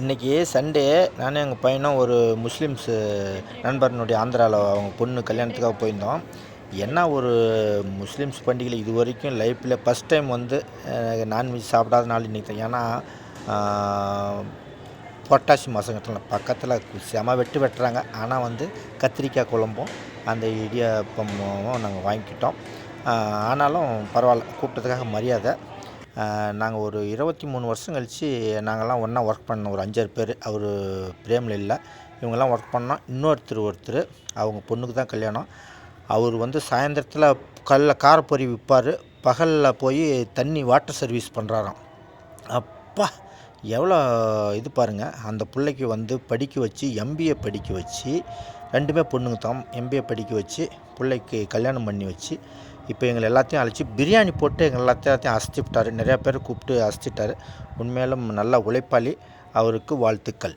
இன்றைக்கி சண்டே நானும் எங்கள் பையனும் ஒரு முஸ்லீம்ஸு நண்பர்னுடைய ஆந்திராவில் அவங்க பொண்ணு கல்யாணத்துக்காக போயிருந்தோம். என்ன ஒரு முஸ்லீம்ஸ் பண்டிகையில் இது வரைக்கும் லைஃப்பில் ஃபஸ்ட் டைம் வந்து நான்வெஜ் சாப்பிடாத நாள் இன்றைக்கி ஏன்னா பொட்டாசி மாதங்கத்தில் பக்கத்தில் செம வெட்டு வெட்டுறாங்க. ஆனால் வந்து கத்திரிக்காய் குழம்பும் அந்த இடியாப்பமும் நாங்கள் வாங்கிக்கிட்டோம். ஆனாலும் பரவாயில்ல கூப்பிட்டதுக்காக மரியாதை. நாங்கள் ஒரு இருபத்தி மூணு வருஷம் கழித்து நாங்கள்லாம் ஒன்றா ஒர்க் பண்ணோம் ஒரு அஞ்சாறு பேர். அவர் பிரேமில் இல்லை. இவங்கெல்லாம் ஒர்க் பண்ணோம் இன்னொருத்தர் ஒருத்தர் அவங்க பொண்ணுக்கு தான் கல்யாணம். அவர் வந்து சாயந்தரத்தில் கல்ல காரப்பொரி விற்பார் பகலில் போய் தண்ணி வாட்டர் சர்வீஸ் பண்ணுறாராம் அப்பா! எவ்வளோ இது பாருங்கள் அந்த பிள்ளைக்கு வந்து படிக்க வச்சு எம்பிஏ படிக்க வச்சு ரெண்டுமே பொண்ணுங்க தான். எம்பிஏ படிக்க வச்சு பிள்ளைக்கு கல்யாணம் பண்ணி வச்சு இப்போ எங்களை எல்லாத்தையும் அழைச்சி பிரியாணி போட்டு எங்கள் எல்லாத்தையும் அசத்தி விட்டார். நிறையா பேர் கூப்பிட்டு அசத்திட்டார் உண்மையிலும் நல்ல உழைப்பாளி. அவருக்கு வாழ்த்துக்கள்.